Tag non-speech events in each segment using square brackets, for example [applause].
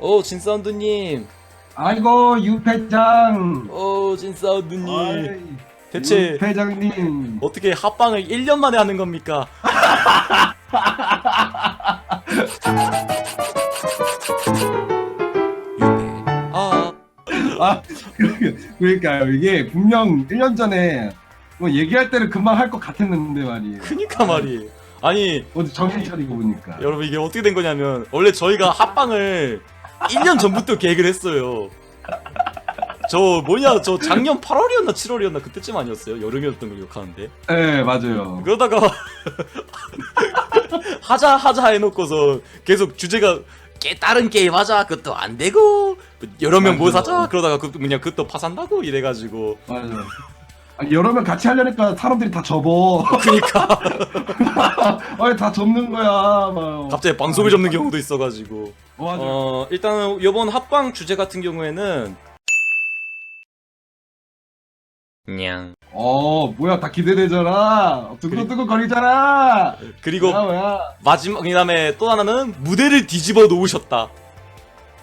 오 진사운드님 아이고 유패장. 오 진사운드님 아이, 대체 유패장님. 어떻게 합방을 1년 만에 하는 겁니까? 유패 아 아 그러니까요 이게 분명 1년 전에 뭐 얘기할 때는 금방 할 것 같았는데 말이에요. 그니까 말이에요 아니 어디 정신 차리고 보니까. 여러분 이게 어떻게 된 거냐면 원래 저희가 합방을 1년 전부터 계획을 했어요 저 뭐냐 저 작년 8월이었나 7월이었나 그때쯤 아니었어요? 여름이었던 걸 기억하는데 네 맞아요. 그러다가 [laughs] 하자 하자 해놓고서 계속 주제가 게 다른 게임 하자 그것도 안 되고 여러 명 모여서 맞아. 하자 그러다가 그 그냥 그것도 파산다고 이래가지고 맞아요. 아니, 여러 명 같이 하려니까 사람들이 다 접어. 그니까 [laughs] 아니 다 접는 거야. 막. 갑자기 방송을 접는 경우도 있어가지고 어, 맞아. 어 일단 이번 합방 주제 같은 경우에는 냥 어 뭐야 다 기대되잖아. 두근두근 거리잖아. 그리고 뭐야 뭐야. 마지막 그다음에 또 하나는 무대를 뒤집어 놓으셨다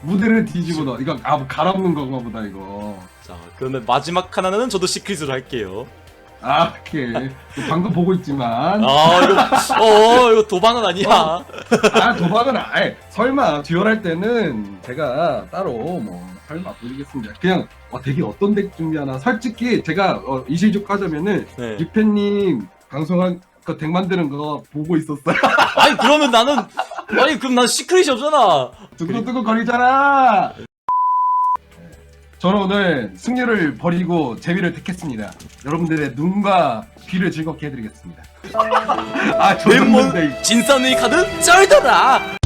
무대를 뒤집어 놔. 이거 아 뭐 갈아엎는 건가 보다 이거. 자 그러면 마지막 하나는 저도 시크릿으로 할게요 아 오케이. 방금 보고 있지만. 아 이거 어 이거 도반은 아니야 아 도박은 아예 설마 듀얼할 때는 제가 따로 뭐 설마 보여주겠습니다. 그냥 어, 되게 어떤 덱 준비하나. 솔직히 제가 어, 이실족 하자면은 네. 유팬님 방송한 그 덱 만드는 거 보고 있었어요. 아니 그러면 나는 아니 그럼 난 시크릿이 없잖아. 두근두근 거리잖아. 저는 오늘 승률을 버리고 재미를 택했습니다. 여러분들의 눈과 귀를 즐겁게 해드리겠습니다. [laughs] 아, 저 멤몬 데 진사누이 카드 쩔더라.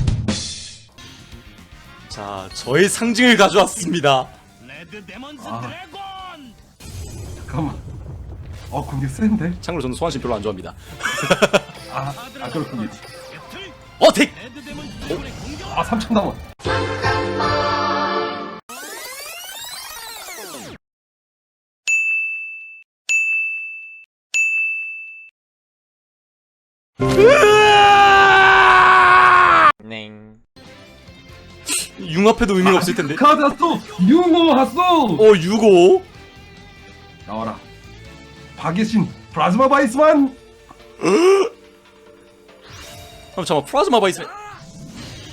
자 저의 상징을 가져왔습니다. 레드 데몬즈 아. 드래곤 잠깐만. 어, 공개 센데? 참고로 저는 소환신 별로 안 좋아합니다. 아, 아 그렇군요. 어 공격 아, 3천 남원. 냉. 융합해도 의미가 없을 텐데. 카드 왔어! 유모 왔어! 어 유고. 나와라. 박의 신 플라즈마 바이스만! [laughs] 어, 잠깐 플라즈마 바이스.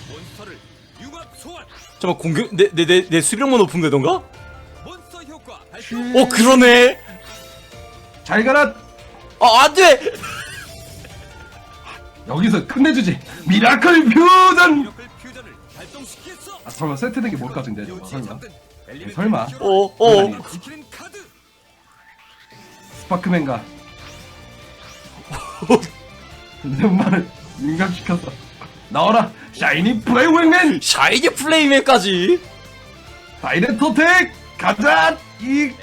몬스터를 융합 소환 잠깐 공격 내 내 내 내 수비력만 높은 데던가? 몬스터 효과 발동 어 그러네. 잘 가라! 아 안돼. 여기서 끝내주지! 미라클 퓨전! 미러클 퓨전을 발동시켰어 아, 설마 세트된 게 뭘까, 근데? 저거 요지에 설마? 엘리멘트 설마? 퓨전. 어 어. 지키는 카드 스파크맨가. [laughs] 내 말을 민감시켰어. 나와라! 샤이니 플레이웨맨! 샤이니 플레이맨까지. 다이렉터 텍! 가자! 이게!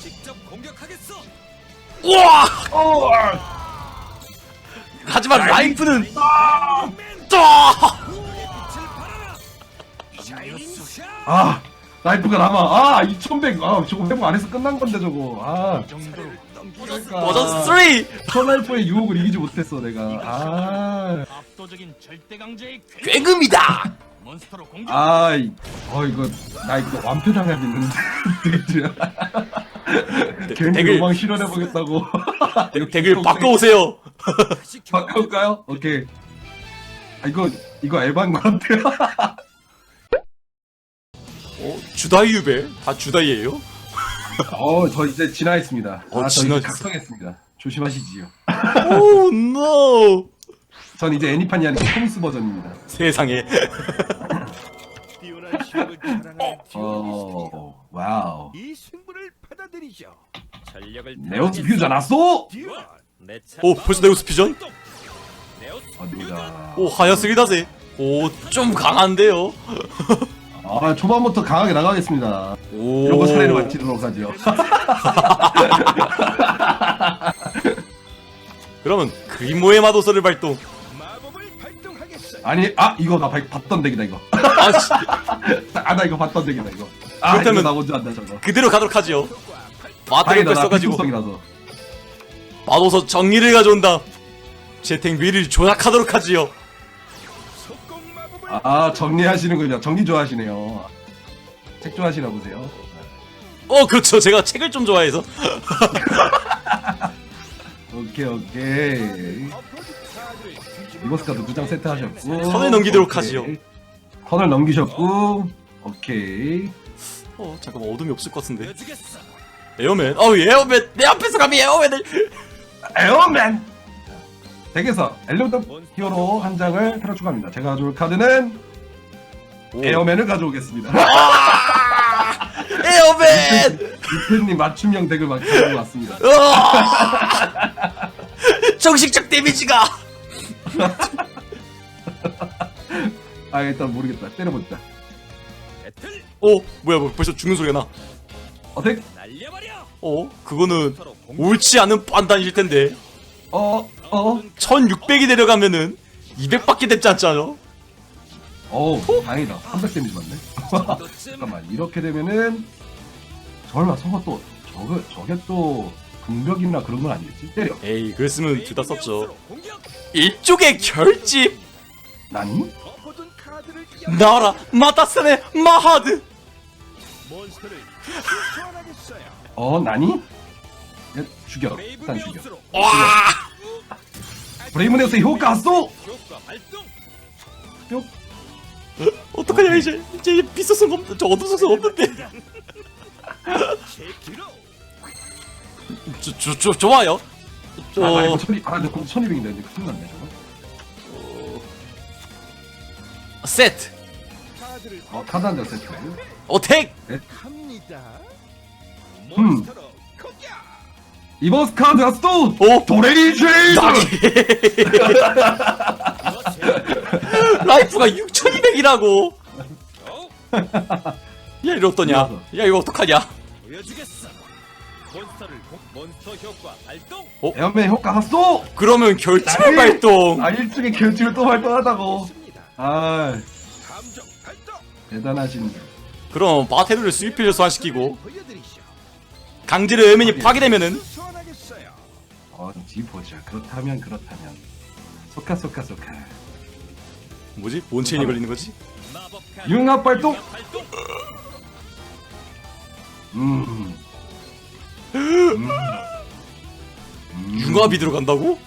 직접 공격하겠어 우와. 어! 하지만 라이프는 아! 라이프가 남아. 아! 2100. 아, 저거 회복 안 해서 끝난 건데, 저거. 아. 버전 3. 천라이프의 유혹을 이기지 못했어, 내가. 아. 압도적인 절대 강자의 괴 괴금이다. 몬스터로 공격 아, 이, 어, 이거, 나 이거 완패당하겠는데. 괜히 덱을 로망 실현해 보겠다고. [laughs] 덱을 바꿔오세요. [laughs] 바꿔올까요? 오케이. 아, 이거, 이거 에반 것 같아요. 어, 주다이 유배? 다 주다이예요? 어, 저 이제 진화했습니다. 어, 아, 저 이제 진화했어. 각성했습니다. 조심하시지요. 오 노. 전 이제 애니판이 아니고 홈스 버전입니다. 세상에. 뛰어난 실력을 자랑하는 어, 와우. 이 승부를 받아들이죠. 전력을 네오스 퓨전 왔어! 듀얼 오 벌써 네오스 퓨전? 네오스 어디가. 오 하야스 리다세. 오 좀 강한데요. 아, 초반부터 강하게 나가겠습니다. 오. 이런 거 사례를 맞히도록 하죠. [laughs] 그러면 그리모의 마도서를 발동. 마법을 발동하겠어. 아니, 아, 이거 나 봐- 봤던 덱이다, 이거. 아 씨, [laughs] 아, 나 이거 봤던 덱이다, 이거. 아, 그렇다면- 이거 나 먼저 한다, 저거. 그대로 가도록 하지요. 마트를 다행이다, 나 뺐어가지고 비속성이라서. 마도서 정리를 가져온다. 재택 위를 조작하도록 하지요. 아 정리하시는군요. 정리 좋아하시네요. 책 좋아하시나 보세요. 어 그렇죠 제가 책을 좀 좋아해서 [laughs] 오케이 오케이. 어퍼지 카드를 뒤집어 이버스 카드 두 장 세트 하셨고 선을 넘기도록 오케이. 하지요. 선을 넘기셨고 오케이. 어 잠깐만 어둠이 없을 것 같은데. 에어맨 어우 에어맨 내 앞에서 감히 에어맨을 에어맨. 덱에서 엘리멘트 히어로 한 장을 테러 추가합니다. 제가 가져올 카드는 오. 에어맨을 가져오겠습니다. [laughs] 에어맨 이태님 맞춤형 덱을 막 가지고 왔습니다. 으아! 정식적 데미지가 아 일단 모르겠다. 때려보자. 배틀 어 뭐야 뭐 벌써 죽는 소리가 나어 덱? 날려버려. 어? 그거는 서로 공 옳지 않은 판단일 텐데 어? 어? 1600이 내려가면은 200밖에 됐지 않잖아 어우 다행이다. 300 데미지 맞네. [laughs] 잠깐만 이렇게 되면은 설마 설마 또 저거 저게 또 공격이나 그런 건 아니겠지? 때려. 에이 그랬으면 둘 다 썼죠. 일종의 결집 나니? 나라 마타스네 마하드. 어 나니? 야, 죽여. 일단 죽여. 와 브레이브네스 효과 쏘! 효과 발동. 어떡하냐 이제 이제 비싸서 없, 저 어둠 속성 없는데. 저, 저, 저, 좋아요 저 아, 아 이거 천이 아 이거 1200인데 이제 큰일 났네 저거. 세트 카드를 어 한장 세트. 어택 갑니다. 음. 몬스터로. 이버스 카드가 쏘! 오 도레이쉐이드! 나기 이거 제 라이프가 6200이라고 어? 야 이거 어떠냐 야 이거 어떡하냐 보여주겠어. 몬스터를 공, 몬스터 효과 발동. 에어맨 효과 쏘! 그러면 나기! 발동 아 일종의 결집을 또 발동하다고. 있습니다. 아 감정 발동. 대단하신. 그럼 바테르를 스위필로 소환시키고 보여드리죠. 강제로 에맨이 파괴되면은. 어디 보자. 그렇다면 그렇다면. 소카 소카 소카. 뭐지? 뭔 체인이 걸리는 거지? 융합 발동! 음. 음. 음. 융합이 들어간다고?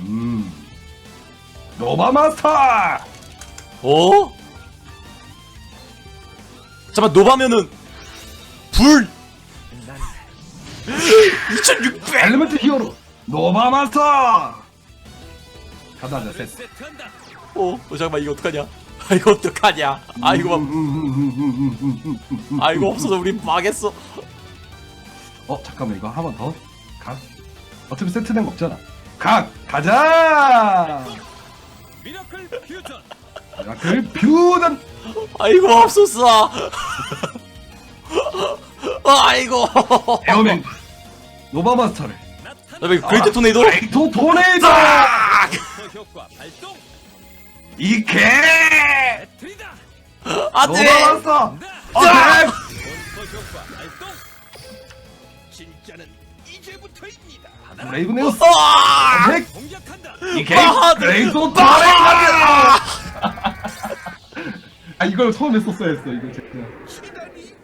음. 노바 마스터! 어? 잠깐 노바면은 불난 2600! 엘리멘트 히어로 노바 마스터! 가다 하자 카드를 셋. 세트한다. 어, 어 잠깐만 이거 어떡하냐? 아 이거 어떡하냐? 아 이거 막- 음, 아 이거 없어서 우리 망했어. 어 잠깐만 이거 한 번 더. 각. 어차피 세트된 거 없잖아. 각 가자. 미라클 퓨전. 미라클 퓨전. 아 이거 없었어. [laughs] 아 이거. 에어맨 노바 마스터를. 나타나. 그다음에 그레이트 토네이도. 레이토 토네이도. 이케. 배틀이다. 노바 안돼. 마스터. 나. 어택. 몬스터 효과 발동. 진짜는 이제부터입니다. 하나. 레이브 네오스. 아! 마하드. 레이토 토네이도. 아 이걸 처음에 썼어야 했어 이거 제가. 시다니.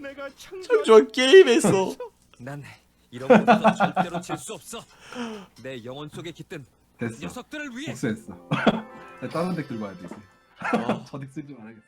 내가 참 창조. 좋아 게임했어. 난 이런 것도 절대로 질 수 없어. 내 영혼 속에 깃든 됐어. 녀석들을 위해 복수했어. [laughs] 다른 덱 들고 와야 돼 이제. [laughs] 저덱 쓰지 말아야겠어.